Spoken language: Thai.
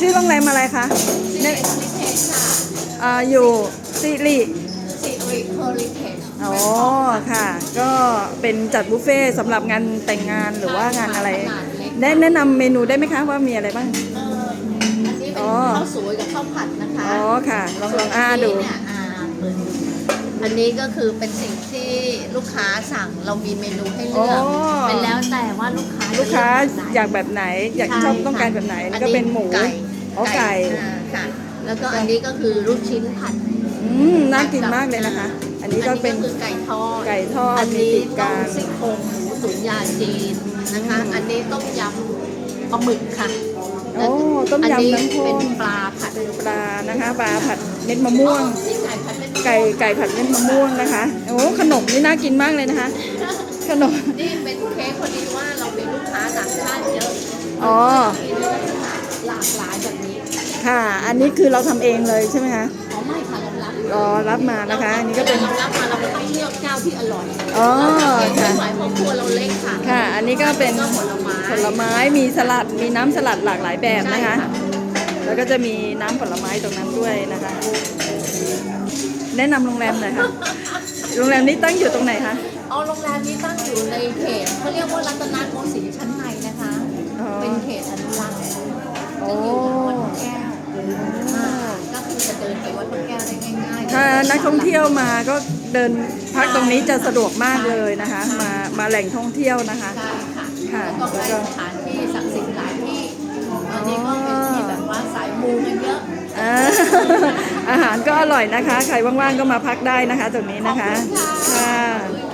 ชื่อโรงแรมอะไรคะสิริโฮลิเทจค่ะอ่าอยู่สิริสิริโฮลิเทจอ๋อค่ะ ก็เป็นจัดบุฟเฟ่ต์สำหรับงานแต่งงานหรือว่างานอะไร ได้แนะนำเมนูได้ไหมคะว่ามีอะไรบ้าง เอออันนี้เป็นอ๋อ ข้าวสวยกับข้าวผัดนะคะอ๋อค่ะลองลองอ่าดู ส่วนอันนี้เนี่ยอ่าเปิดดูอันนี้ก็คือเป็นสิ่งที่ลูกค้าสั่งเรามีเมนูให้เลือก อ๋อ เป็นแล้วแต่ว่าลูกค้าจะ ลูกค้าเลืแบบไหนอยากแบบไหน อยากใช่ชอบต้องการแบบไหนแล้วก็เป็นหมูไก่อ๋อไก่อ่าค่ะแล้วก็อันนี้ก็คือลูกชิ้นผัดอืมน่ากินมากเลยนะคะ อันนี้ก็เป็นคือไก่ทอดไก่ทอดอันนี้มีปีกต้กามรซี่โครงหมูตุ๋นยาจีนนะคะอืมอันนี้ต้มยำปลาหมึกค่ะโอ้ต้มยำอันนี้น้ำข้นเป็นปลาผัดปลานะคะปลาผัดเม็ดมะม่วงนี่ไก่ผัดเป็นไก่ไก่ผัดเม็ดมะม่วงนะคะโอ้ขนมนี่น่ากินมากเลยนะคะ ขนมนี่ ค่ะ อันนี้คือเราทำเองเลยใช่ไหมคะอ๋อไม่ค่ะเรารับรอรับมานะคะ อันนี้ก็เป็นเรารับมาเราก็ต้องเลือกเจ้าที่อร่อยอ๋อไม่ค่ะไหวเพราะครัวเราเล็กค่ะ ค่ะ อันนี้ก็เป็นก็ผลไม้ผลไม้มีสลัดมีน้ำสลัดหลากหลายแบบนะคะใช่แล้วก็จะมีน้ำผลไม้ตรงนั้นด้วยนะคะ แนะนำโรงแรมหน่อยค่ะโรงแรมนี้ตั้งอยู่ตรงไหนคะเอาโรงแรมนี้ตั้งอยู่ในเขตเขาเรียกว่ารัตนโกสินทร์ชั้นใน วัดพระแก้วได้ง่ายๆถ้านักท่องเที่ยวมาก็เดินพักตรงนี้จะสะดวกมากเลยนะคะ มามาแหล่งท่องเที่ยวนะคะ ใช่ค่ะค่ะแล้วก็ไปแล้วก็ สถานที่ศักดิ์สิทธิ์หลายที่อันนี้ก็เป็นที่แบบว่าสายมูกันเยอะอ่าอาหารก็อร่อยนะคะ ใครว่างๆก็มาพักได้นะคะ ตรงนี้นะคะ ขอบคุณค่ะค่ะ